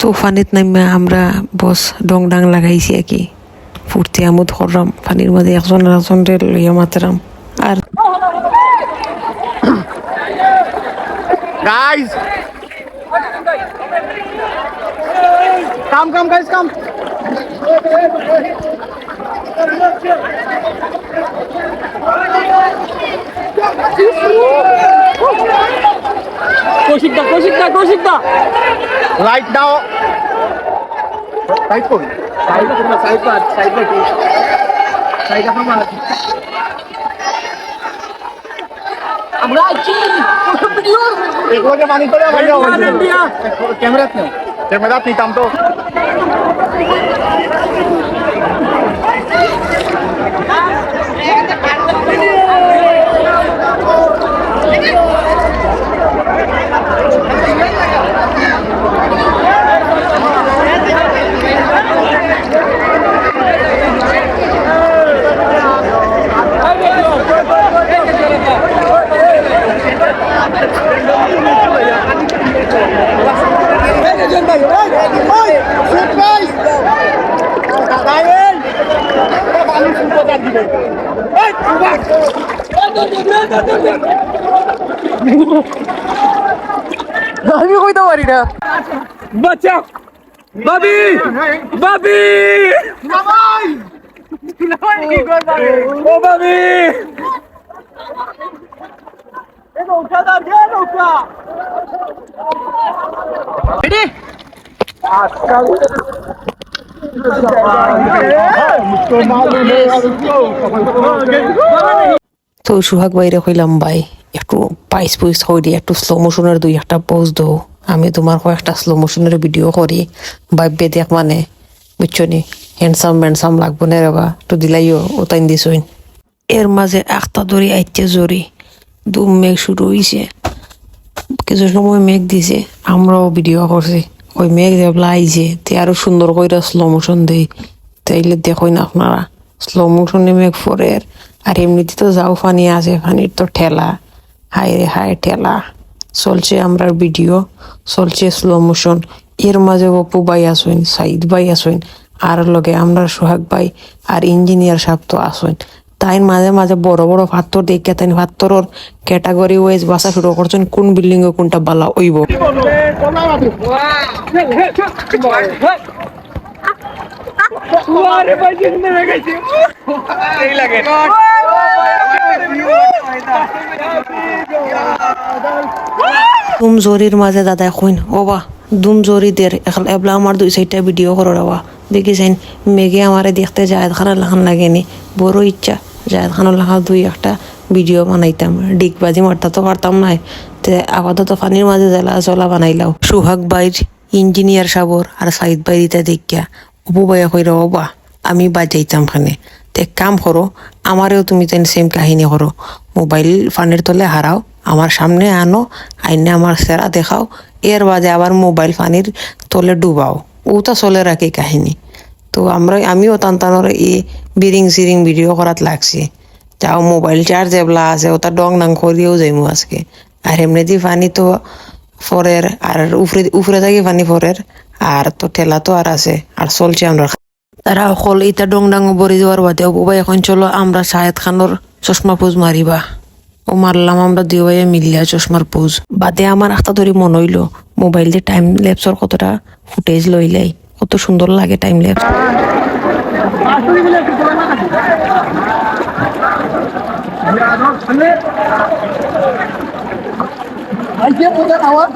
তো ফানিত নামে আমরা বস ডং ডাং লাগাইছি আর কি ফুর্তি আমোদ করলাম পানির মাঝে একজন আর একজনরে লইয়া মাতরাম আর Guys! Come, come, guys, come. Koushik দা কৌশিক দা কৌশিক দা Right now. Right কোন? সাইড সাইড পাট সাইড পাট সাইড আমার আমরা আছি। ভিডিও এগুলোকে মানি করে আমার যাও ইন্ডিয়া ক্যামেরা নেই ক্যামেরা নিতাম তো। আমি কইতে পারি না। বাচ্চা বাবি! বাবি! ও বাবি! তো সুহাগ বাইরে কইলাম, ভাই, একটু পাইস পুইস করি একটু স্লো মোশনের দুই একটা পোজ দো আমি তোমার কয়েকটা স্লো মোশনের ভিডিও করি। ভাববে দেখ মানে বুঝছ নি? হ্যান্ডসাম ম্যান্ডসাম লাগবো না রে বা, একটু দিলাইও, ওতাইন দিছইন। এর মাঝে একটা দড়ি আইতে জড়ি দুম মেঘ শুরু হইছে। কিছু সময় মেঘ দিছে, আমরাও ভিডিও করছি। ওই মেঘ দেবলা আইছে তে আরও সুন্দর কইরা স্লো মোশন দেই। তাইলে দেখই না আপনারা স্লো মোশনে মেঘ ফরের আর এমনিতে তো যাও ফানি আছে ফানির তো ঠেলা। হাই রে হাই ঠেলা। চলছে আমরা ভিডিও চলছে স্লো মোশন এর মাঝে অপু ভাই আসুন সাইদ ভাই আসুন আর লগে আমরা সোহাগ ভাই, আর ইঞ্জিনিয়ার সাহেব তো আসুন তাই মাঝে মাঝে বড় বড় পাথর দেখে তাই পাথরের ক্যাটাগরি ওয়াইজ বাসা শুরু করছেন কোন বিল্ডিং এ কোনটা বালা ওইব দুম জরির মাঝে দাদা কইন ও বা, দুম জরি দের এখন এবলা আমার দুই সাইডটা ভিডিও করো দেখিছেন মেঘে আমারে দেখতে যায় খারাপ লাগেনি বড় ইচ্ছা। জায়দ খানা লাখা দুই একটা ভিডিও বানাইতাম। ডিগবাজি মারতা তো পারতাম নাই। তে আপাতত পানির মাঝে জেলা জলা বানাইলাও সুহাগ বাইর, ইঞ্জিনিয়ার সাবর আর সাইদ বাইর ইতা দেখিয়া অপু বাইয়া কইরা ও বা আমি বাজাইতাম খানে। তে কাম করো, আমারেও তুমি তেন সেম কাহিনী করো। মোবাইল ফানের তলে হারাও, আমার সামনে আনো, আইনে আমার সেরা দেখাও। এর বাদে আবার মোবাইল পানির তলে ডুবাও। ওটা চলে রাখি কাহিনী। তো আমরা আমিও টানটানোর এই বিরিং সিরিং ভিডিও করাত লাগছি। যাও মোবাইল চার্জ এবলা আছে ওটা ডং নাং করিয়েও যাইমু আজকে। আর এমনিতে পানি তো ফরের আর উফরে উফরে থাকি পানি ফরের আর তো ঠেলা তো আর আছে আর চলছে আমরা তারা অকল ইটা ডং ডাং বরি যাওয়ার বাদে বাবা এখন চলো, আমরা শাহেদ খানোর চশমা পোজ মারিবা ও মারলাম আমরা দুই ভাইয়ে মিলিয়া চশমার পোজ। বাদে আমার একটা ধরি মন হইল মোবাইল দিয়ে টাইম ল্যাপসর কতটা ফুটেজ লইলাই কত সুন্দর লাগে টাইম ল্যাপস আওয়াজ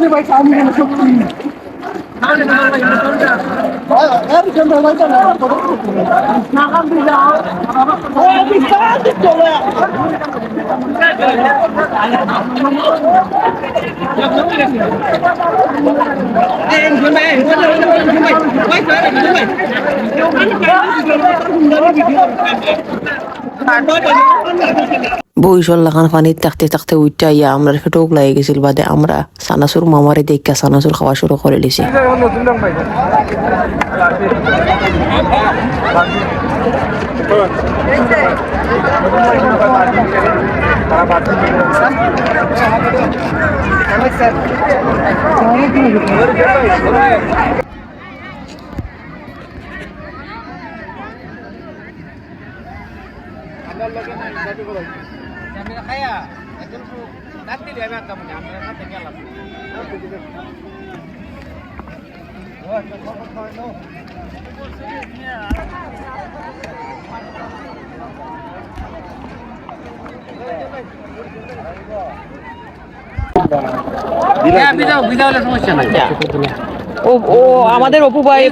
নেই ভাই কামি গেল সব আর ক্যামেরা লাইটা না না কাম দি যাও ও বিস্তার চলে বইসল লাগান পানির থাকতে থাকতে উঠতে ইয়া আমরা ফেটোক লাগে গেছিল, বাদে আমরা সানাসুর মামারে দেখা সানাসুর খাওয়া শুরু করে দিছি আমরা খাইয়া একজন ডাক দিলি আমি আনতাম আমি খাতে গেলাম ও আমাদের অপু ভাই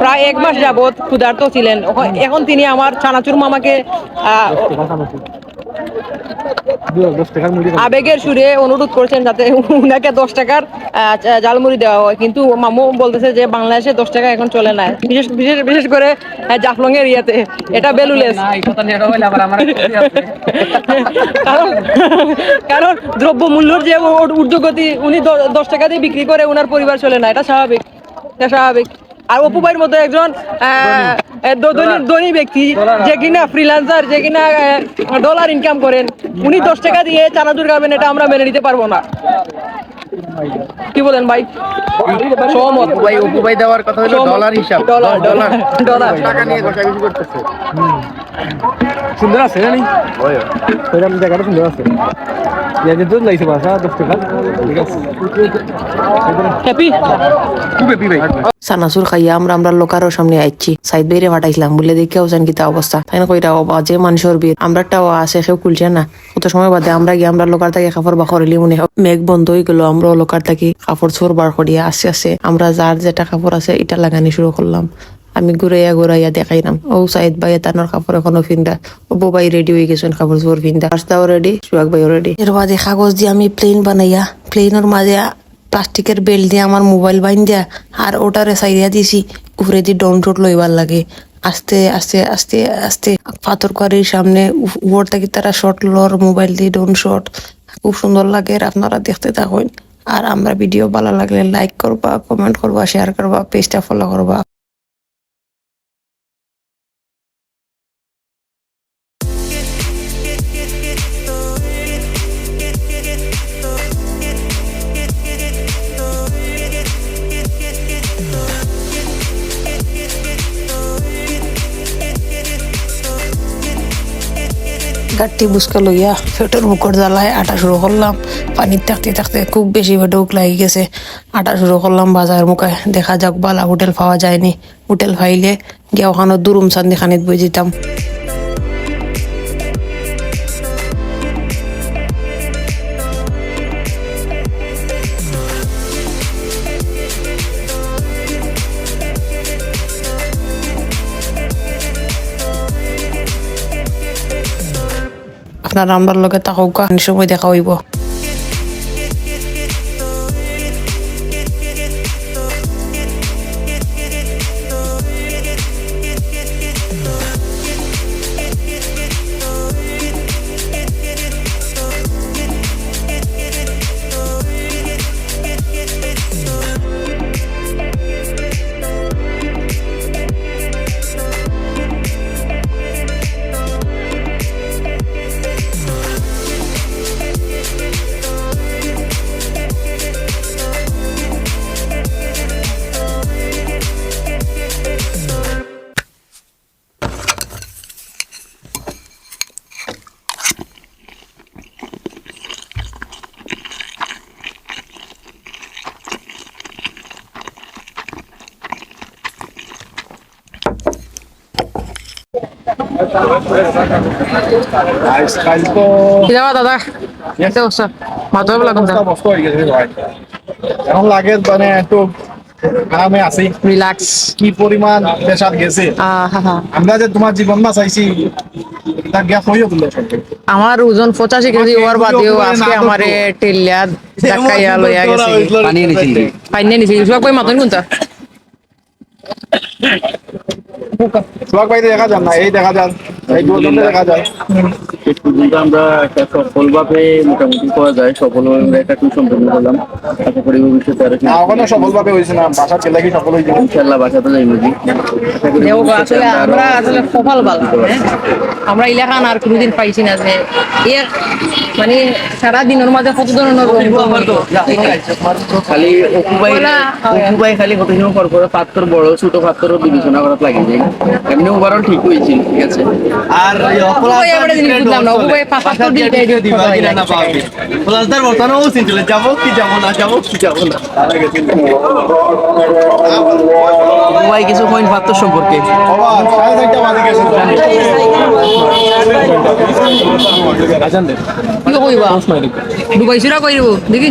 প্রায় এক মাস যাবত ক্ষুধার্ত ছিলেন। এখন তিনি আমার চানাচুর মামাকে আবেগের সুরে অনুরোধ করছেন যাতে উনাকে দশ টাকার জালমুড়ি দেওয়া হয়। কিন্তু মামু বলতেছে যে বাংলাদেশে দশ টাকা এখন চলে না। বিশেষ বিশেষ বিশেষ করে জাফলং এর ইয়েতে। এটা বেলুলেস কারণ কারণ দ্রব্য মূল্যর যে ঊর্ধ্বগতি উনি দশ টাকা দিয়ে বিক্রি করে ওনার পরিবার চলে না। এটা স্বাভাবিক। এটা স্বাভাবিক। আর অপু ভাইয়ের মতো একজন ধনী ব্যক্তি যে কিনা ফ্রিল্যান্সার যে কিনা ডলার ইনকাম করেন উনি দশ টাকা দিয়ে চানাচুর খাবেন এটা আমরা মেনে নিতে পারব না। কি বলেন ভাই? সহমত। ভাই উপায় দেওয়ার কথা হলো ডলার হিসাব। ডলার ডলার ডলার টাকা নিয়ে কথা বেশি করতেছে। সুন্দর আছে না ওইরকম জায়গাটা সুন্দর আছে। ইয়াদের দুধ লাগছে বাসা দশ টাকা ঠিক আছে হ্যাপি খুব হেপি ভাই সানাসুর খাইয়া আমরা আমরা লোকারও সামনে আইছি সাইড বাইরে ফাটাইছিলাম বলে দেখেও জান কিতা অবস্থা। তাই না কইরা যে মানুষের বীর আমরা একটা আছে কেউ খুলছে না। কত সময় বাদে আমরা গিয়ে আমরা লোকার থেকে কাপড় বাখর এলি মনে মেঘ বন্ধ হয়ে গেল আমরা লোকার থেকে কাপড় চোর বার করিয়া আস্তে আস্তে আমরা যার যেটা কাপড় আছে এটা লাগানি শুরু করলাম। আমি ঘুরাইয়া ঘুরাইয়া দেখাইলাম। ও সাইদ ভাই তানোর কাপড় এখনও ফিন্দা ও বাই রেডি হয়ে গেছেন কাপড় চোর ফিন্দা রাস্তাও রেডি সুয়াগ ভাইও রেডি এর বাদে কাগজ দিয়ে আমি প্লেন বানাইয়া প্লেনের মাঝে প্লাস্টিকের বেল দিয়ে আমার মোবাইল বাইন দিয়া আর ওটারে সাইডিয়া দিছি। উপরে দিয়ে ডন রোড লইবার লাগে। আস্তে আস্তে আস্তে আস্তে পাথর কারির সামনে উপ- উপর থেকে তারা শর্ট লর মোবাইল দিয়ে ডন শর্ট খুব সুন্দর লাগে আপনারা দেখতে থাকুন। আর আমরা ভিডিও ভালো লাগলে লাইক করবা কমেন্ট করবা শেয়ার করবা পেজটা ফলো করবা। গাঠটি বুসকা লইয়া পেটের বুকর জ্বালায় আটা শুরু করলাম পানির থাকতে থাকতে খুব বেশি ভেটুক লাগি গেছে। আটা শুরু করলাম বাজার মুখে দেখা যাক বালা হোটেল পাওয়া যায়নি। হোটেল পাইলে গিয়ে ওখানে দুরুম সান্দিখানিত বই যেতাম আপনার আমরা লগে থাকুক সময় দেখা হইব। কাল তো কি যাবা দাদা কেমন অবস্থা মাথা লাগুন কষ্ট হয়ে গেছে ভাই এখন লাগে মানে একটু আরামে আছি। রিল্যাক্স কি পরিমাণ পেশাদ গেছে। আমরা যে তোমার জীবন বাঁচাইছি তার গ্যাপ হইও তুলো আমার ওজন পঁচাশি কেজি হওয়ার বাদেও আজকে আমারে টেলিয়া ধাক্কাইয়া লইয়া গেছে। পানি এনেছিলি পাইনে নিছি সব কই মাতন কোনটা সোহাগ ভাই দেখা যান না এই দেখা যান এই দুজনে দেখা যায় পর্যন্ত আমরা একটা সফলভাবে মোটামুটি করা যায় হয়ে আমরা করলাম। আশা করি ভবিষ্যতে আরও না ওখানে সফলভাবে হয়েছে না বাসা ছেলে কি সফল হয়েছে? ইনশাল্লাহ বাসাতে যাইব জি। আশা করি দেও ভবিষ্যতে আসলে আমরা আসলে কপাল ভালো? আমরা ইলাকান আর কোনোদিন পাইছি না যে মানে সারা দিনের মাঝে কত ধরনের খালি অকুপাই খালি কত সময় পর পর পাত্র বড় ছোট পাত্র বিবেচনা করা লাগে যায় এমনি ওভারঅল ঠিক হয়েছিল ঠিক আছে। আর বর্তমানে ও যাব কি যাব না যাব কি যাব না। ভাই কিছু পয়েন্ট পাত্র সম্পর্কে? কি কইবা? ডুবাইছিরা কই দেখি।